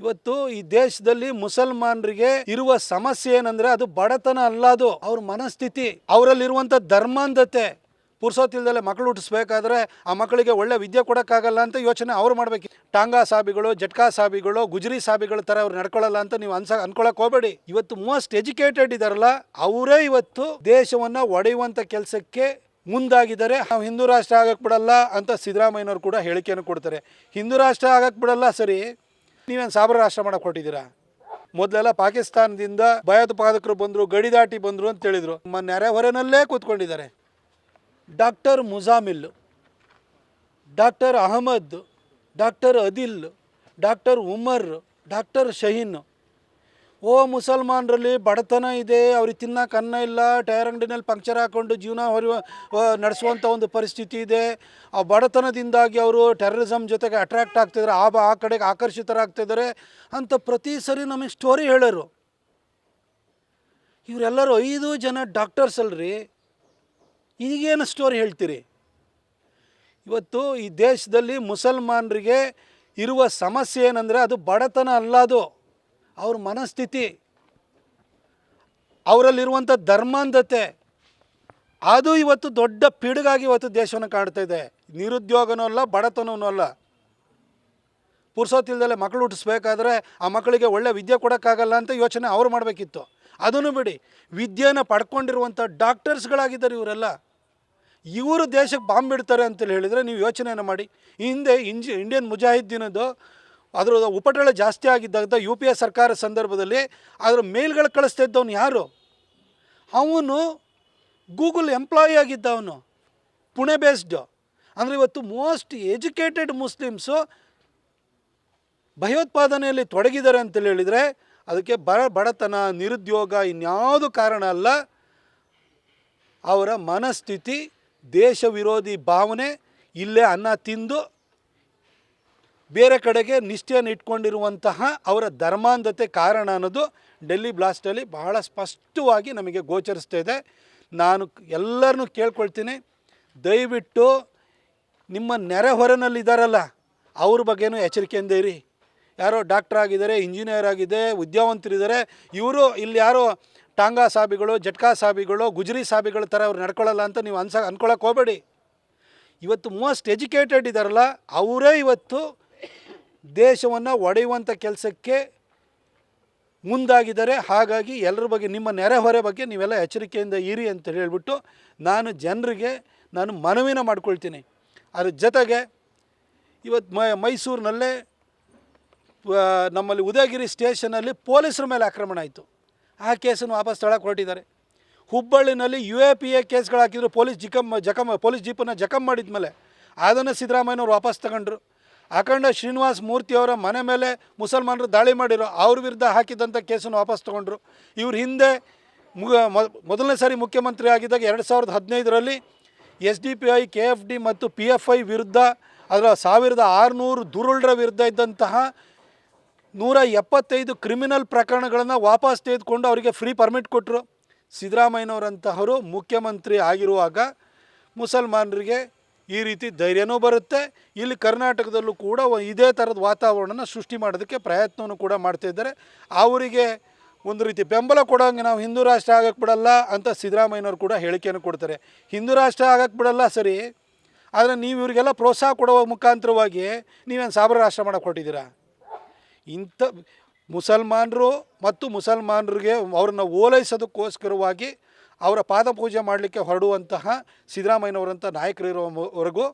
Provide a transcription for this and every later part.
ಇವತ್ತು ಈ ದೇಶದಲ್ಲಿ ಮುಸಲ್ಮಾನರಿಗೆ ಇರುವ ಸಮಸ್ಯೆ ಏನಂದ್ರೆ ಅದು ಬಡತನ ಅಲ್ಲ ಅದು. ಅವ್ರ ಮನಸ್ಥಿತಿ, ಅವರಲ್ಲಿರುವಂಥ ಧರ್ಮಾಂಧತೆ. ಪುರ್ಸೋತಿಲ್ದಲೆ ಮಕ್ಕಳು ಹುಟ್ಟಿಸ್ಬೇಕಾದ್ರೆ ಆ ಮಕ್ಕಳಿಗೆ ಒಳ್ಳೆ ವಿದ್ಯೆ ಕೊಡೋಕ್ಕಾಗಲ್ಲ ಅಂತ ಯೋಚನೆ ಅವ್ರು ಮಾಡಬೇಕು. ಟಾಂಗಾ ಸಾಬಿಗಳು, ಜಟ್ಕಾ ಸಾಬಿಗಳು, ಗುಜರಿ ಸಾಬಿಗಳ ಥರ ಅವ್ರು ನಡ್ಕೊಳ್ಳಲ್ಲ ಅಂತ ನೀವು ಅನ್ಸ, ಅನ್ಕೊಳಕ್ ಹೋಗಬೇಡಿ. ಇವತ್ತು ಮೋಸ್ಟ್ ಎಜುಕೇಟೆಡ್ ಇದಾರಲ್ಲ, ಅವರೇ ಇವತ್ತು ದೇಶವನ್ನು ಒಡೆಯುವಂಥ ಕೆಲಸಕ್ಕೆ ಮುಂದಾಗಿದ್ದಾರೆ. ನಾವು ಹಿಂದೂ ರಾಷ್ಟ್ರ ಆಗಕ್ಕೆ ಬಿಡಲ್ಲ ಅಂತ ಸಿದ್ದರಾಮಯ್ಯನವರು ಕೂಡ ಹೇಳಿಕೆಯನ್ನು ಕೊಡ್ತಾರೆ. ಹಿಂದೂ ರಾಷ್ಟ್ರ ಆಗಕ್ಕೆ ಬಿಡಲ್ಲ ಸರಿ ನೀವೇನು ಸಾಬರ ರಾಷ್ಟ್ರ ಮಾಡಕ್ಕೆ ಕೊಟ್ಟಿದ್ದೀರಾ ಮೊದಲೆಲ್ಲ ಪಾಕಿಸ್ತಾನದಿಂದ ಭಯೋತ್ಪಾದಕರು ಬಂದರು, ಗಡಿ ದಾಟಿ ಬಂದರು ಅಂತ ಹೇಳಿದರು. ನಮ್ಮ ನೆರೆಹೊರೆನಲ್ಲೇ ಕೂತ್ಕೊಂಡಿದ್ದಾರೆ. Doctor Muzamil, doctor Ahmad, doctor Adil, doctor Umar, doctor Shaheen. ಓ ಮುಸಲ್ಮಾನರಲ್ಲಿ ಬಡತನ ಇದೆ, ಅವ್ರಿಗೆ ತಿನ್ನೋಕೆ ಅನ್ನ ಇಲ್ಲ, ಟೈರ್ ಅಂಗಡಿನಲ್ಲಿ ಪಂಕ್ಚರ್ ಹಾಕ್ಕೊಂಡು ಜೀವನ ಹೊರ ನಡೆಸುವಂಥ ಒಂದು ಪರಿಸ್ಥಿತಿ ಇದೆ. ಆ ಬಡತನದಿಂದಾಗಿ ಅವರು ಟೆರರಿಸಮ್ ಜೊತೆಗೆ ಅಟ್ರ್ಯಾಕ್ಟ್ ಆಗ್ತಿದ್ದಾರೆ, ಆ ಬ- ಆ ಕಡೆಗೆ ಆಕರ್ಷಿತರಾಗ್ತಿದ್ದಾರೆ ಅಂತ ಪ್ರತಿ ಸರಿ ನಮಗೆ ಸ್ಟೋರಿ ಹೇಳೋರು. ಇವರೆಲ್ಲರೂ ಐದು ಜನ ಡಾಕ್ಟರ್ಸ್ ಅಲ್ರಿ, ಈಗೇನು ಸ್ಟೋರಿ ಹೇಳ್ತೀರಿ? ಇವತ್ತು ಈ ದೇಶದಲ್ಲಿ ಮುಸಲ್ಮಾನರಿಗೆ ಇರುವ ಸಮಸ್ಯೆ ಏನಂದರೆ ಅದು ಬಡತನ ಅಲ್ಲ ಅದು. ಅವ್ರ ಮನಸ್ಥಿತಿ, ಅವರಲ್ಲಿರುವಂಥ ಧರ್ಮಾಂಧತೆ, ಅದು ಇವತ್ತು ದೊಡ್ಡ ಪಿಡುಗಾಗಿ ಇವತ್ತು ದೇಶವನ್ನು ಕಾಣ್ತಾ ಇದೆ. ನಿರುದ್ಯೋಗನೂ ಅಲ್ಲ, ಬಡತನವೂ ಅಲ್ಲ. ಪುರ್ಸೋತಿಲ್ದಲ್ಲೇ ಮಕ್ಕಳು ಹುಟ್ಟಿಸ್ಬೇಕಾದ್ರೆ ಆ ಮಕ್ಕಳಿಗೆ ಒಳ್ಳೆ ವಿದ್ಯೆ ಕೊಡೋಕ್ಕಾಗಲ್ಲ ಅಂತ ಯೋಚನೆ ಅವ್ರು ಮಾಡಬೇಕಿತ್ತು. ಅದನ್ನು ಬಿಡಿ ವಿದ್ಯೆಯನ್ನು ಪಡ್ಕೊಂಡಿರುವಂಥ ಡಾಕ್ಟರ್ಸ್ಗಳಾಗಿದ್ದಾರೆ ಇವರೆಲ್ಲ. ಇವರು ದೇಶಕ್ಕೆ ಬಾಂಬ್ ಬಿಡ್ತಾರೆ ಅಂತೇಳಿ ಹೇಳಿದರೆ ನೀವು ಯೋಚನೆಯನ್ನು ಮಾಡಿ. ಹಿಂದೆ ಇಂಜಿ, ಇಂಡಿಯನ್ ಮುಜಾಹಿದ್ದೀನದು ಅದರ ಉಪಟಳ ಜಾಸ್ತಿ ಆಗಿದ್ದಾಗ ಯು ಪಿ ಎ ಸರ್ಕಾರ ಸಂದರ್ಭದಲ್ಲಿ ಅದರ ಮೇಲ್ಗಳು ಕಳಿಸ್ತಾ ಇದ್ದವನು ಯಾರು? ಅವನು ಗೂಗಲ್ ಎಂಪ್ಲಾಯಿ ಆಗಿದ್ದ ಅವನು, ಪುಣೆ ಬೇಸ್ಡ್ ಅಂದರೆ ಇವತ್ತು ಮೋಸ್ಟ್ ಎಜುಕೇಟೆಡ್ ಮುಸ್ಲಿಮ್ಸು ಭಯೋತ್ಪಾದನೆಯಲ್ಲಿ ತೊಡಗಿದ್ದಾರೆ ಅಂತೇಳಿ ಹೇಳಿದರೆ ಅದಕ್ಕೆ ಬರ ಬಡತನ, ನಿರುದ್ಯೋಗ ಇನ್ಯಾವುದು ಕಾರಣ ಅಲ್ಲ. ಅವರ ಮನಸ್ಥಿತಿ ದೇಶ ವಿರೋಧಿ ಭಾವನೆ ಇಲ್ಲೇ ಅನ್ನ ತಿಂದು ಬೇರೆ ಕಡೆಗೆ ನಿಷ್ಠೆಯನ್ನು ಇಟ್ಕೊಂಡಿರುವಂತಹ ಅವರ ಧರ್ಮಾಂಧತೆ ಕಾರಣ ಅನ್ನೋದು ಡೆಲ್ಲಿ ಬ್ಲಾಸ್ಟಲ್ಲಿ ಬಹಳ ಸ್ಪಷ್ಟವಾಗಿ ನಮಗೆ ಗೋಚರಿಸ್ತಾ ಇದೆ. ನಾನು ಎಲ್ಲರನ್ನೂ ಕೇಳ್ಕೊಳ್ತೀನಿ, ದಯವಿಟ್ಟು ನಿಮ್ಮ ನೆರೆಹೊರೆನಲ್ಲಿದ್ದಾರಲ್ಲ ಅವ್ರ ಬಗ್ಗೆನೂ ಎಚ್ಚರಿಕೆಯಿಂದ ಇರಿ. ಯಾರೋ ಡಾಕ್ಟರ್ ಆಗಿದ್ದಾರೆ, ಇಂಜಿನಿಯರ್ ಆಗಿದೆ, ವಿದ್ಯಾವಂತರಿದ್ದಾರೆ, ಇವರು ಇಲ್ಲಿ ಯಾರೋ ಟಾಂಗಾ ಸಾಬಿಗಳು, ಜಟ್ಕಾ ಸಾಬಿಗಳು, ಗುಜರಿ ಸಾಬಿಗಳ ಥರ ಅವ್ರು ನಡ್ಕೊಳ್ಳಲ್ಲ ಅಂತ ನೀವು ಅನ್ಸ ಅಂದ್ಕೊಳಕ್ಕೆ ಹೋಗಬೇಡಿ. ಇವತ್ತು ಮೋಸ್ಟ್ ಎಜುಕೇಟೆಡ್ ಇದ್ದಾರಲ್ಲ ಅವರೇ ಇವತ್ತು ದೇಶವನ್ನು ಒಡೆಯುವಂಥ ಕೆಲಸಕ್ಕೆ ಮುಂದಾಗಿದ್ದಾರೆ. ಹಾಗಾಗಿ ಎಲ್ಲರ ಬಗ್ಗೆ ನಿಮ್ಮ ನೆರೆಹೊರೆ ಬಗ್ಗೆ ನೀವೆಲ್ಲ ಎಚ್ಚರಿಕೆಯಿಂದ ಇರಿ ಅಂತ ಹೇಳಿಬಿಟ್ಟು ನಾನು ಜನರಿಗೆ ನಾನು ಮನವಿನ ಮಾಡ್ಕೊಳ್ತೀನಿ. ಅದ್ರ ಜೊತೆಗೆ ಇವತ್ತು ಮೈ, ಮೈಸೂರಿನಲ್ಲೇ ನಮ್ಮಲ್ಲಿ ಉದಯಗಿರಿ ಸ್ಟೇಷನಲ್ಲಿ ಪೊಲೀಸರ ಮೇಲೆ ಆಕ್ರಮಣ ಆಯಿತು. ಆ ಕೇಸನ್ನು ವಾಪಸ್ ತಳಕ್ಕೆ ಹೊರಟಿದ್ದಾರೆ ಹುಬ್ಬಳ್ಳಿನಲ್ಲಿ ಯು ಎ ಪಿ ಎ ಕೇಸ್ಗಳು ಹಾಕಿದ್ರು ಪೊಲೀಸ್ ಜಿಕಮ್ ಜಖಮ್ ಪೊಲೀಸ್ ಜೀಪನ್ನು ಜಖಮ್ ಮಾಡಿದ ಮೇಲೆ ಅದನ್ನು ಸಿದ್ದರಾಮಯ್ಯನವ್ರು ವಾಪಸ್ ತಗೊಂಡ್ರು. ಅಖಂಡ ಶ್ರೀನಿವಾಸ್ ಮೂರ್ತಿಯವರ ಮನೆ ಮೇಲೆ ಮುಸಲ್ಮಾನರು ದಾಳಿ ಮಾಡಿರೋ ಅವ್ರ ವಿರುದ್ಧ ಹಾಕಿದಂಥ ಕೇಸನ್ನು ವಾಪಸ್ ತೊಗೊಂಡ್ರು. ಇವ್ರ ಹಿಂದೆ ಮೊದಲನೇ ಸಾರಿ ಮುಖ್ಯಮಂತ್ರಿ ಆಗಿದ್ದಾಗ ಎರಡು ಸಾವಿರದ ಹದಿನೈದರಲ್ಲಿ S D P I, K F D ಮತ್ತು ಪಿ ಎಫ್ ಐ ವಿರುದ್ಧ ಅದರ ಸಾವಿರದ ಆರುನೂರು ದುರುಳರ ವಿರುದ್ಧ ಇದ್ದಂತಹ ನೂರ ಎಪ್ಪತ್ತೈದು ಕ್ರಿಮಿನಲ್ ಪ್ರಕರಣಗಳನ್ನು ವಾಪಸ್ ತೆಗೆದುಕೊಂಡು ಅವರಿಗೆ ಫ್ರೀ ಪರ್ಮಿಟ್ ಕೊಟ್ಟರು ಸಿದ್ದರಾಮಯ್ಯನವರಂತಹವರು ಮುಖ್ಯಮಂತ್ರಿ ಆಗಿರುವಾಗ ಮುಸಲ್ಮಾನರಿಗೆ ಈ ರೀತಿ ಧೈರ್ಯನೂ ಬರುತ್ತೆ. ಇಲ್ಲಿ ಕರ್ನಾಟಕದಲ್ಲೂ ಕೂಡ ಇದೇ ಥರದ ವಾತಾವರಣನ ಸೃಷ್ಟಿ ಮಾಡೋದಕ್ಕೆ ಪ್ರಯತ್ನವನ್ನು ಕೂಡ ಮಾಡ್ತಾ ಇದ್ದಾರೆ. ಅವರಿಗೆ ಒಂದು ರೀತಿ ಬೆಂಬಲ ಕೊಡೋಂಗೆ ನಾವು ಹಿಂದೂ ರಾಷ್ಟ್ರ ಆಗಕ್ಕೆ ಬಿಡಲ್ಲ ಅಂತ ಸಿದ್ದರಾಮಯ್ಯನವರು ಕೂಡ ಹೇಳಿಕೆಯನ್ನು ಕೊಡ್ತಾರೆ. ಹಿಂದೂ ರಾಷ್ಟ್ರ ಆಗಕ್ಕೆ ಬಿಡಲ್ಲ ಸರಿ, ಆದರೆ ನೀವು ಇವರಿಗೆಲ್ಲ ಪ್ರೋತ್ಸಾಹ ಕೊಡುವ ಮುಖಾಂತರವಾಗಿ ನೀವೇನು ಸಾಬರ ರಾಷ್ಟ್ರ ಮಾಡಕ್ಕೆ ಕೊಟ್ಟಿದ್ದೀರಾ ಇಂಥ ಮುಸಲ್ಮಾನರು ಮತ್ತು ಮುಸಲ್ಮಾನರಿಗೆ ಅವ್ರನ್ನ ಓಲೈಸೋದಕ್ಕೋಸ್ಕರವಾಗಿ ಅವರ ಪಾದಪೂಜೆ ಮಾಡಲಿಕ್ಕೆ ಹೊರಡುವಂತಹ ಸಿದ್ದರಾಮಯ್ಯನವರಂಥ ನಾಯಕರಿರುವವರೆಗೂ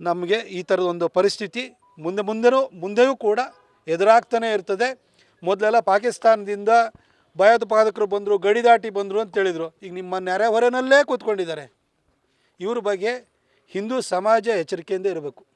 ನಮಗೆ ಈ ಥರದೊಂದು ಪರಿಸ್ಥಿತಿ ಮುಂದೆ ಮುಂದೆನೂ, ಮುಂದೆಯೂ ಕೂಡ ಎದುರಾಗ್ತಾನೆ ಇರ್ತದೆ. ಮೊದಲೆಲ್ಲ ಪಾಕಿಸ್ತಾನದಿಂದ ಭಯೋತ್ಪಾದಕರು ಬಂದರು, ಗಡಿ ದಾಟಿ ಬಂದರು ಅಂತ ಹೇಳಿದರು. ಈಗ ನಿಮ್ಮ ನೆರೆಹೊರೆಯಲ್ಲೇ ಕೂತ್ಕೊಂಡಿದ್ದಾರೆ. ಇವ್ರ ಬಗ್ಗೆ ಹಿಂದೂ ಸಮಾಜ ಎಚ್ಚರಿಕೆಯಿಂದ ಇರಬೇಕು.